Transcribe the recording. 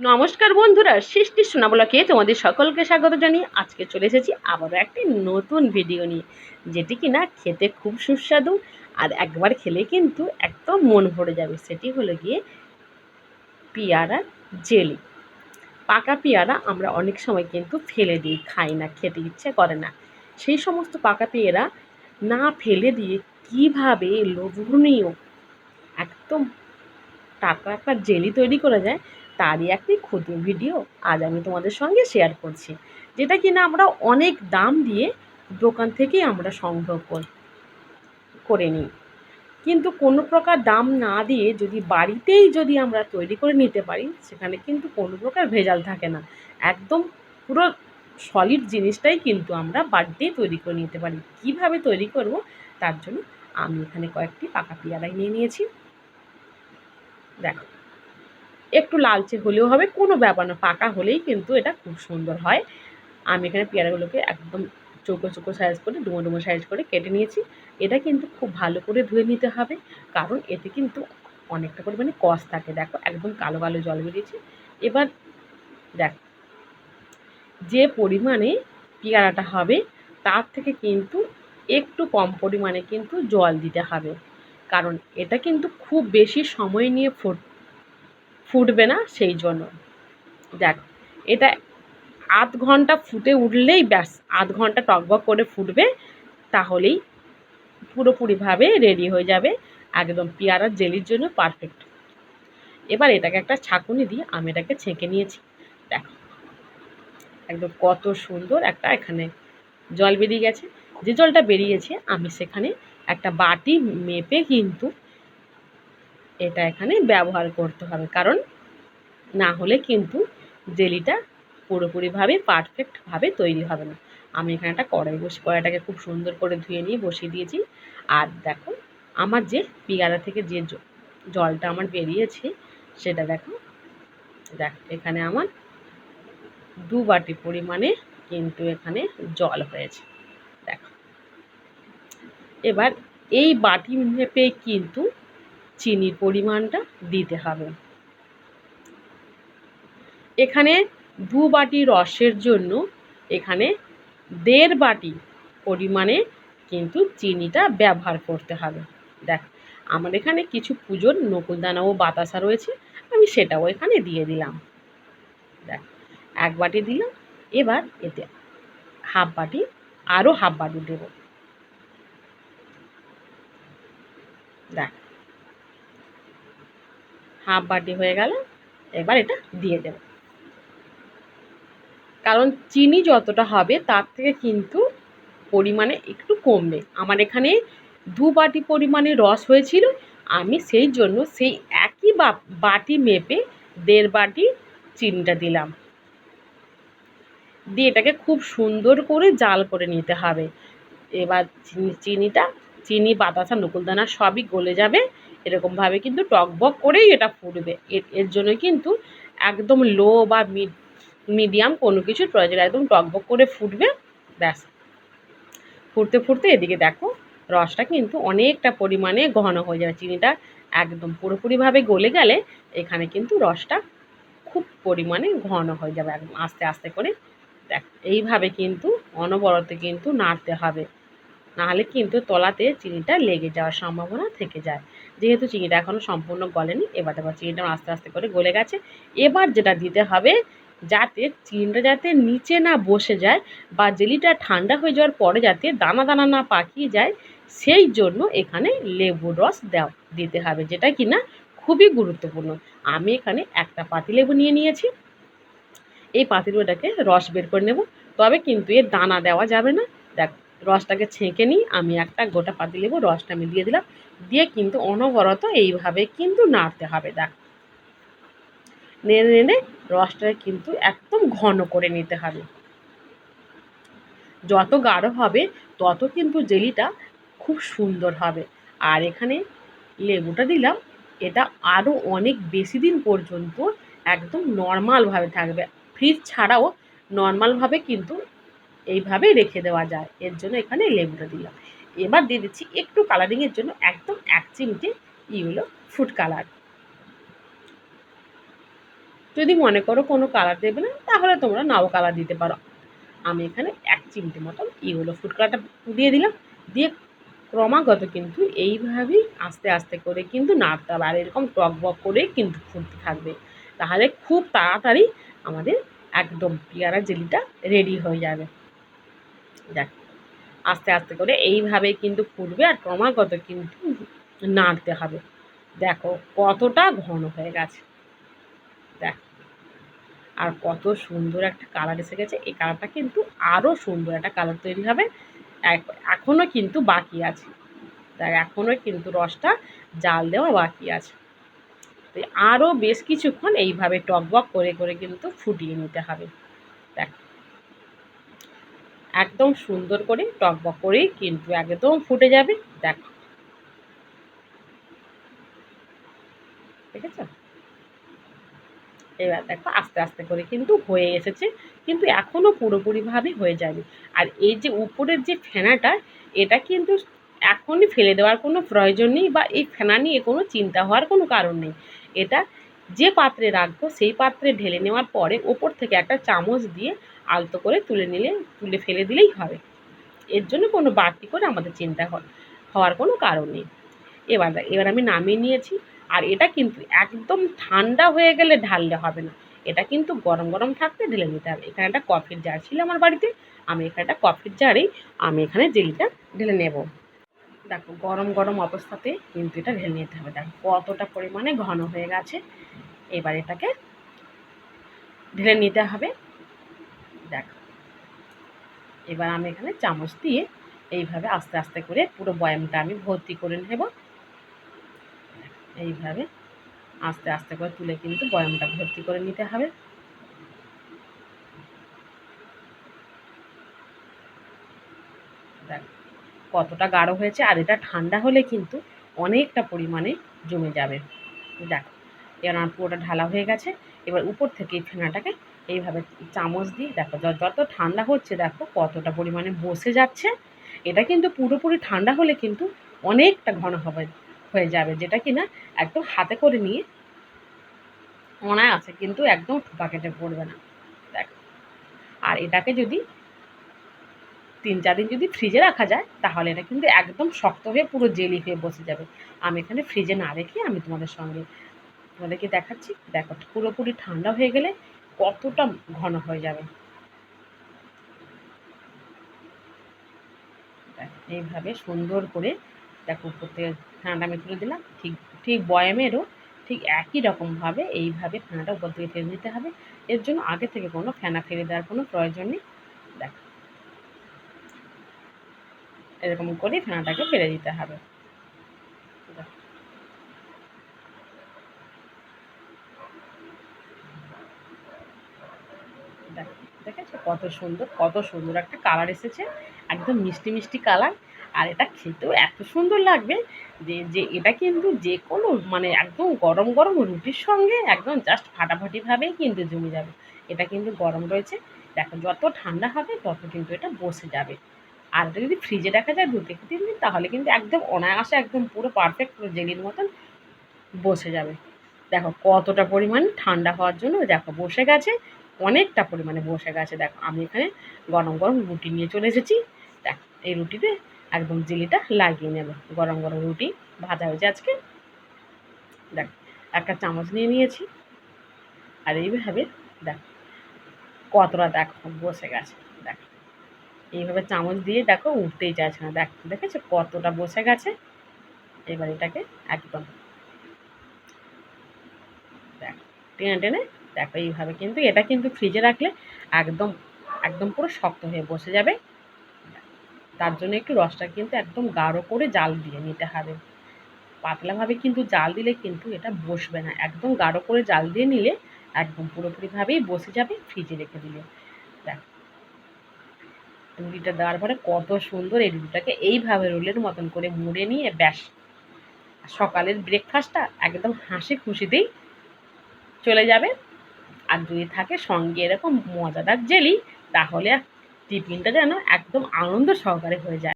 নমস্কার বন্ধুরা, সৃষ্টি সোনাবলাকে তোমাদের সকলকে স্বাগত জানিয়ে আজকে চলে এসেছি আবারও একটি নতুন ভিডিও নিয়ে, যেটি কি না খেতে খুব সুস্বাদু আর একবার খেলে কিন্তু একদম মন ভরে যাবে। সেটি হলো গিয়ে পেয়ারা জেলি। পাকা পেয়ারা আমরা অনেক সময় কিন্তু ফেলে দিই, খাই না, খেতে ইচ্ছে করে না। সেই সমস্ত পাকা পেয়ারা না ফেলে দিয়ে কীভাবে লোভনীয় একদম টাকা একটা জেলি তৈরি করা যায় তারই একটি ক্ষুদ্র ভিডিও আজ আমি তোমাদের সঙ্গে শেয়ার করছি, যেটা কিনা আমরা অনেক দাম দিয়ে দোকান থেকেই আমরা সংগ্রহ কর- করে নিই। কিন্তু কোনো প্রকার দাম না দিয়ে যদি বাড়িতেই যদি আমরা তৈরি করে নিতে পারি, সেখানে কিন্তু কোনো প্রকার ভেজাল থাকে না। একদম পুরো সলিড জিনিসটাই কিন্তু আমরা বাড়িতেই তৈরি করে নিতে পারি। কীভাবে তৈরি করব, তার জন্য আমি এখানে কয়েকটি পাকা পেয়ারাই নিয়ে নিয়েছি। দেখো। একটু লালচে হলেও হবে, কোনো ব্যাপার না, পাকা হলেই কিন্তু এটা খুব সুন্দর হয়। আমি এখানে পেয়ারাগুলোকে একদম চৌকো চৌকো সাইজ করে, ডুমো ডুমো সাইজ করে কেটে নিয়েছি। এটা কিন্তু খুব ভালো করে ধুয়ে নিতে হবে, কারণ এতে কিন্তু অনেকটা পরিমাণে কষ থাকে। দেখো, একদম কালো কালো জল বেরিয়েছে। এবার দেখ, যে পরিমাণে পেয়ারাটা হবে, তার থেকে কিন্তু একটু কম পরিমাণে কিন্তু জল দিতে হবে। কারণ এটা কিন্তু খুব বেশি সময় নিয়ে ফুট ফুটবে না সেই জন্য। দেখ, এটা আধ ঘণ্টা ফুটে উঠলেই ব্যাস, আধ ঘণ্টা টকবক করে ফুটবে, তাহলেই পুরোপুরিভাবে রেডি হয়ে যাবে, একদম পেয়ারার জেলির জন্য পারফেক্ট এবার এটাকে একটা ছাঁকুনি দিয়ে আমি এটাকে ছেঁকে নিয়েছি। দেখো, একদম কত সুন্দর একটা এখানে জল বেরিয়ে গেছে। যে জলটা বেরিয়েছে, আমি সেখানে একটা বাটি মেপে কিন্তু এটা এখানে ব্যবহার করতে হবে। কারণ না হলে কিন্তু জেলিটা পুরোপুরিভাবে পারফেক্টভাবে তৈরি হবে না। আমি এখানে একটা কড়াই বসে কড়াইটাকে খুব সুন্দর করে ধুয়ে নিয়ে বসিয়ে দিয়েছি। আর দেখো, আমার যে পিয়ারা থেকে যে জলটা আমার বেরিয়েছে, সেটা দেখো। দেখ, এখানে আমার দু বাটি পরিমাণে কিন্তু এখানে জল হয়েছে। দেখো। এবার এই বাটি মেপে কিন্তু চিনির পরিমাণটা দিতে হবে। এখানে দু বাটি রসের জন্য এখানে দেড় বাটি পরিমাণে কিন্তু চিনিটা ব্যবহার করতে হবে। দেখ, আমার এখানে কিছু পুজোর নকুলদানা ও বাতাসা রয়েছে, আমি সেটাও এখানে দিয়ে দিলাম। দেখ, এক বাটি দিলাম, এবার এতে হাফ বাটি আরও হাফ বাটি দেব দেখ হাফ বাটি হয়ে গেল, এবার এটা দিয়ে দেব। কারণ চিনি যতটা হবে, তার থেকে কিন্তু পরিমাণে একটু কমবে। আমার এখানে দু বাটি পরিমাণে রস হয়েছিল, আমি সেই জন্য সেই একই বাটি মেপে দেড় বাটি চিনিটা দিলাম। দিয়ে এটাকে খুব সুন্দর করে জাল করে নিতে হবে। এবার চিনি, চিনিটা, চিনি বাতাসা নকুলদানা সবই গলে যাবে। এরকমভাবে কিন্তু টকবক করেই এটা ফুটবে। এর জন্য কিন্তু একদম লো বা মিড, মিডিয়াম কোনো কিছুর প্রয়োজন একদম টকবক করে ফুটবে, ব্যাস। ফুটতে ফুটতে এদিকে দেখো, রসটা কিন্তু অনেকটা পরিমাণে ঘন হয়ে যাবে। চিনিটা একদম পুরোপুরিভাবে গলে গেলে এখানে কিন্তু রসটা খুব পরিমাণে ঘন হয়ে যাবে। একদম আস্তে আস্তে করে। দেখ, এইভাবে কিন্তু অনবরত কিন্তু নাড়তে হবে। নাহলে কিন্তু তলাতে চিনিটা লেগে যাওয়ার সম্ভাবনা থেকে যায়। যেহেতু চিনিটা এখনও সম্পূর্ণ গলেনি, এবার এবার চিনিটা আস্তে আস্তে করে গলে গেছে। এবার যেটা দিতে হবে, যাতে চিনিটা যাতে নিচে না বসে যায় বা জেলিটা ঠান্ডা হয়ে যাওয়ার পরে যাতে দানা দানা না পাকিয়ে যায়, সেই জন্য এখানে লেবুর রস দেওয়া, দিতে হবে। যেটা কি না খুবই গুরুত্বপূর্ণ। আমি এখানে একটা পাতিলেবু নিয়ে নিয়েছি। এই পাতিলেবুটাকে রস বের করে নেব। তবে কিন্তু এর দানা দেওয়া যাবে না। দেখ রসটাকে ছেঁকে নিই, আমি একটা গোটা পাতিলেবু রসটা আমি দিয়ে দিলাম। দিয়ে কিন্তু অনবরত এইভাবে কিন্তু নাড়তে হবে, দেখ। নেড়ে নেড়ে রসটা কিন্তু একদম ঘন করে নিতে হবে। যত গাঢ় হবে, তত কিন্তু জেলিটা খুব সুন্দর হবে। আর এখানে লেবুটা দিলাম, এটা আরও অনেক বেশি দিন পর্যন্ত একদম নর্মালভাবে থাকবে। ফ্রিজ ছাড়াও নর্মালভাবে কিন্তু এইভাবে রেখে দেওয়া যায়। এর জন্য এখানে লেবুটা দিলাম। এবার দিয়ে দিচ্ছি একটু কালারিংয়ের জন্য একদম এক চিমটে ইউলো ফুড কালার যদি মনে করো কোনো কালার দেবে না, তাহলে তোমরা নাও কালার দিতে পারো। আমি এখানে এক চিমটি মতন ইগুলো ফুড কালারটা দিয়ে দিলাম। দিয়ে ক্রমাগত কিন্তু এইভাবেই আস্তে আস্তে করে কিন্তু নাড়তে হবে। আর এরকম টক বক করে কিন্তু ফুটতে থাকবে। তাহলে খুব তাড়াতাড়ি আমাদের একদম পেয়ারা জেলিটা রেডি হয়ে যাবে। দেখ, আস্তে আস্তে করে এইভাবে কিন্তু ফুটবে আর ক্রমাগত কিন্তু নাড়তে হবে। দেখো কতটা ঘন হয়ে গেছে। দেখ, আর কত সুন্দর একটা কালার এসে গেছে। এই কালারটা কিন্তু আরও সুন্দর একটা কালার তৈরি হবে। এখনও কিন্তু বাকি আছে। দেখ এখনও কিন্তু রসটা জাল দেওয়া বাকি আছে। তো আরও বেশ কিছুক্ষণ এইভাবে টকবক করে করে কিন্তু ফুটিয়ে নিতে হবে। একদম সুন্দর করে টক টকবক করেই কিন্তু একদম ফুটে যাবে। দেখ। ঠিক আছে এবার দেখো, আস্তে আস্তে করে কিন্তু হয়ে এসেছে, কিন্তু এখনও পুরোপুরিভাবে হয়ে যাবে আর এই যে উপরের যে ফেনাটা, এটা কিন্তু এখনই ফেলে দেওয়ার কোনো প্রয়োজন নেই বা এই ফেনা নিয়ে কোনো চিন্তা হওয়ার কোনো কারণ নেই। এটা যে পাত্রে রাখব, সেই পাত্রে ঢেলে নেওয়ার পরে ওপর থেকে একটা চামচ দিয়ে আলতো করে তুলে নিলে, তুলে ফেলে দিলেই হবে। এর জন্য কোনো বাড়তি করে আমাদের চিন্তা হওয়ার কোনো কারণ নেই। এবার এবার আমি নামিয়ে নিয়েছি। আর এটা কিন্তু একদম ঠান্ডা হয়ে গেলে ঢাললে হবে না। এটা কিন্তু গরম গরম থাকতে ঢেলে নিতে হবে। এখানে একটা কফির জার ছিল আমার বাড়িতে। আমি এখানে একটা কফির জারেই আমি এখানে জেলিটা ঢেলে নেব। দেখো, গরম গরম অবস্থাতে কিন্তু এটা ঢেলে নিতে হবে। দেখো, কতটা পরিমাণে ঘন হয়ে গেছে। এবার এটাকে ঢেলে নিতে হবে। এবার আমি এখানে চামচ দিয়ে এইভাবে আস্তে আস্তে করে পুরো বয়ামটা আমি ভর্তি করে নেব। এইভাবে আস্তে আস্তে করে তুলে কিন্তু বয়ামটা ভর্তি করে নিতে হবে। দেখ, কতটা গাঢ় হয়েছে আর এটা ঠান্ডা হলে কিন্তু অনেকটা পরিমাণে জমে যাবে। দেখো, এবার আমার পুরোটা ঢালা হয়ে গেছে। এবার উপর থেকে এই ফেনাটাকে এইভাবে চামচ দিয়ে দেখো যত ঠান্ডা হচ্ছে দেখো, কতটা পরিমাণে বসে যাচ্ছে। এটা কিন্তু পুরোপুরি ঠান্ডা হলে কিন্তু অনেকটা ঘন হবে, হয়ে যাবে, যেটা কি না একদম হাতে করে নিয়ে আছে কিন্তু একদম ঠোপা কেটে পড়বে না। দেখ। আর এটাকে যদি তিন চার দিন যদি ফ্রিজে রাখা যায়, তাহলে এটা কিন্তু একদম শক্ত হয়ে পুরো জেলি হয়ে বসে যাবে। আমি এখানে ফ্রিজে না রেখে আমি তোমাদের সঙ্গে তোমাদেরকে দেখাচ্ছি। দেখো, পুরোপুরি ঠান্ডা হয়ে গেলে কতটা ঘন হয়ে যাবে? এইভাবে সুন্দর করে দেখো, উপর থেকে ফেনাটা আমি তুলে দিলাম। ঠিক ঠিক বয়ামেরও ঠিক একই রকমভাবে এইভাবে ফেনাটা উপর থেকে ফেলে দিতে হবে। এর জন্য আগে থেকে কোনো ফেনা ফেলে দেওয়ার কোনো প্রয়োজন নেই। দেখো, এরকম করে ফেনাটাকে ফেলে দিতে হবে দেখেছ কত সুন্দর কত সুন্দর একটা কালার এসেছে, একদম মিষ্টি মিষ্টি কালার আর এটা খেতেও এত সুন্দর লাগবে যে যে এটা কিন্তু যে কোনো মানে একদম গরম গরম রুটির সঙ্গে একদম জাস্ট ফাটাফাটিভাবেই কিন্তু জমে যাবে। এটা কিন্তু গরম রয়েছে, দেখো যত ঠান্ডা হবে তত কিন্তু এটা বসে যাবে। আর এটা যদি ফ্রিজে রাখা যায় দু থেকে তিন দিন, তাহলে কিন্তু একদম অনায়াসে একদম পুরো পারফেক্ট পুরো জেলির মতন বসে যাবে। দেখো কতটা পরিমাণ ঠান্ডা হওয়ার জন্য দেখো বসে গেছে অনেকটা পরিমাণে বসে গেছে। দেখো, আমি এখানে গরম গরম রুটি নিয়ে চলে এসেছি। দেখ, এই রুটিতে একদম জেলিটা লাগিয়ে নেব। গরম গরম রুটি ভাজা হয়েছে আজকে। দেখ, একটা চামচ নিয়ে নিয়েছি। আর এইভাবে দেখ, কতটা দেখো, বসে গেছে। দেখ, এইভাবে চামচ দিয়ে দেখো উঠতেই চাইছে না। দেখ, দেখেছ কতটা বসে গেছে? এবার এটাকে একদম দেখ, টেনে টেনে দেখো এইভাবে কিন্তু এটা কিন্তু ফ্রিজে রাখলে একদম একদম পুরো শক্ত হয়ে বসে যাবে। তার জন্য একটু রসটা কিন্তু একদম গাঢ় করে জাল দিয়ে নিতে হবে। পাতলাভাবে কিন্তু জাল দিলে কিন্তু এটা বসবে না। একদম গাঢ় করে জাল দিয়ে নিলে একদম পুরোপুরিভাবেই বসে যাবে ফ্রিজে রেখে দিলে। দেখ। রুটিটা দেওয়ার পরে কত সুন্দর এই রুটিটাকে এইভাবে রোলের মতন করে মুড়ে নিয়ে ব্যাস। সকালের ব্রেকফাস্টটা একদম হাসি খুশিতেই চলে যাবে। আর যদি থাকে সঙ্গে এরকম মজাদার জেলি, তাহলে টিফিনটা যেন একদম আনন্দ সহকারে হয়ে যায়।